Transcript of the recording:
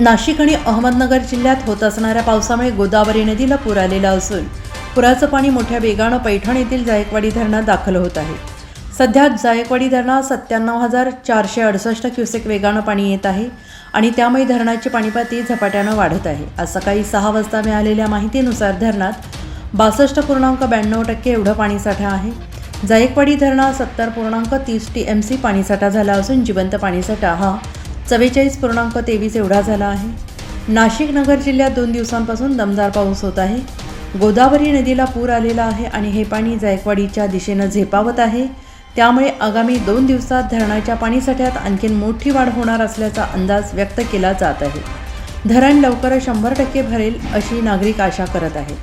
नाशिक आणि अहमदनगर जिल्ह्यात होत असणाऱ्या पावसामुळे गोदावरी नदीला पूर आलेला असून पुराचं पाणी मोठ्या वेगानं पैठण येथील जायकवाडी धरणात दाखल होत आहे. सध्या जायकवाडी धरणात सत्त्याण्णव हजार चारशे अडुसष्ट क्युसेक वेगानं पाणी येत आहे आणि त्यामुळे धरणाची पाणीपाती झपाट्यानं वाढत आहे. आज सकाळी सहा वाजता मिळालेल्या माहितीनुसार धरणात बासष्ट पूर्णांक ब्याण्णव टक्के एवढं पाणीसाठा आहे. जायकवाडी धरणात सत्तर पूर्णांक तीस टी एम सी पाणीसाठा झाला असून जिवंत पाणीसाठा हा चव्वेचाळीस पूर्णांक तेवीस एवढा झाला आहे. नाशिक नगर जिल्ह्यात दोन दिवसांपासून दमदार पाऊस होत आहे. गोदावरी नदीला पूर आलेला आहे आणि हे पाणी जायकवाडीच्या दिशेनं झेपावत आहे. त्यामुळे आगामी दोन दिवसात धरणाच्या पाणीसाठ्यात आणखीन मोठी वाढ होणार असल्याचा अंदाज व्यक्त केला जात आहे. धरण लवकरच शंभर टक्के भरेल अशी नागरिक आशा करत आहेत.